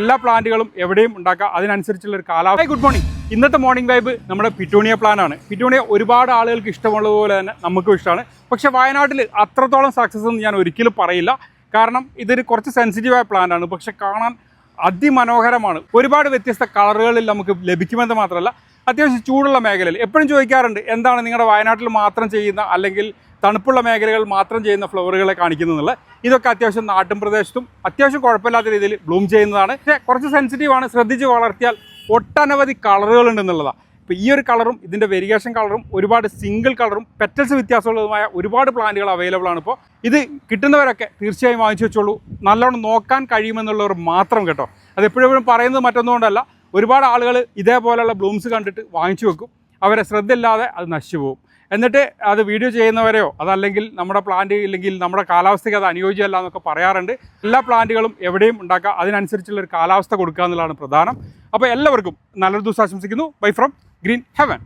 എല്ലാ പ്ലാന്റുകളും എവിടെയും ഉണ്ടാക്കാം. അതിനനുസരിച്ചുള്ള ഒരു കാലാവസ്ഥ. ഗുഡ് മോർണിംഗ് ഇന്നത്തെ മോർണിംഗ് വൈബ് നമ്മുടെ പിറ്റൂണിയ പ്ലാനാണ് പിറ്റൂണിയ ഒരുപാട് ആളുകൾക്ക് ഇഷ്ടമുള്ളതുപോലെ തന്നെ നമുക്കും ഇഷ്ടമാണ്. പക്ഷേ വയനാട്ടിൽ അത്രത്തോളം സക്സസ് എന്ന് ഞാൻ ഒരിക്കലും പറയില്ല. കാരണം ഇതൊരു കുറച്ച് സെൻസിറ്റീവായ പ്ലാനാണ് പക്ഷെ കാണാൻ അതിമനോഹരമാണ്. ഒരുപാട് വ്യത്യസ്ത കളറുകളിൽ നമുക്ക് ലഭിക്കുമെന്ന് മാത്രമല്ല അത്യാവശ്യം ചൂടുള്ള മേഖലയിൽ എപ്പോഴും ചോദിക്കാറുണ്ട് എന്താണ് നിങ്ങളുടെ വയനാട്ടിൽ മാത്രം ചെയ്യുന്ന അല്ലെങ്കിൽ തണുപ്പുള്ള മേഖലകൾ മാത്രം ചെയ്യുന്ന ഫ്ലവറുകളെ കാണിക്കുന്നുള്ള ഇതൊക്കെ അത്യാവശ്യം നാട്ടിൻ പ്രദേശത്തും അത്യാവശ്യം കുഴപ്പമില്ലാത്ത രീതിയിൽ ബ്ലൂം ചെയ്യുന്നതാണ്. പക്ഷേ കുറച്ച് സെൻസിറ്റീവാണ് ശ്രദ്ധിച്ച് വളർത്തിയാൽ ഒട്ടനവധി കളറുകൾ ഉണ്ടെന്നുള്ളതാണ് ഇപ്പോൾ ഈ ഒരു കളറും ഇതിന്റെ വെരിയേഷൻ കളറും ഒരുപാട് സിംഗിൾ കളറും പെറ്റൽസ് വ്യത്യാസമുള്ളതുമായ ഒരുപാട് പ്ലാന്റുകൾ അവൈലബിൾ ആണ് ഇപ്പോൾ ഇത് കിട്ടുന്നവരൊക്കെ തീർച്ചയായും വാങ്ങിച്ചു വെച്ചോളൂ. നല്ലോണം നോക്കാൻ കഴിയുമെന്നുള്ളവർ മാത്രം കേട്ടോ. അത് എപ്പോഴും പറയുന്നത് മറ്റൊന്നുകൊണ്ടല്ല. ഒരുപാട് ആളുകൾ ഇതേപോലെയുള്ള ബ്ലൂംസ് കണ്ടിട്ട് വാങ്ങിച്ചു വെക്കും. അവരെ ശ്രദ്ധയില്ലാതെ അത് നശിച്ചു പോകും. എന്നിട്ട് അത് വീഡിയോ ചെയ്യുന്നവരെയോ അതല്ലെങ്കിൽ നമ്മുടെ പ്ലാന്റ് ഇല്ലെങ്കിൽ നമ്മുടെ കാലാവസ്ഥയ്ക്ക് അത് അനുയോജ്യമല്ല എന്നൊക്കെ പറയാറുണ്ട്. എല്ലാ പ്ലാന്റുകളും എവിടെയും ഉണ്ടാക്കുക അതിനനുസരിച്ചുള്ള ഒരു കാലാവസ്ഥ കൊടുക്കുക എന്നുള്ളതാണ് പ്രധാനം. അപ്പോൾ എല്ലാവർക്കും നല്ലൊരു ദിവസം ആശംസിക്കുന്നു. Bye from green heaven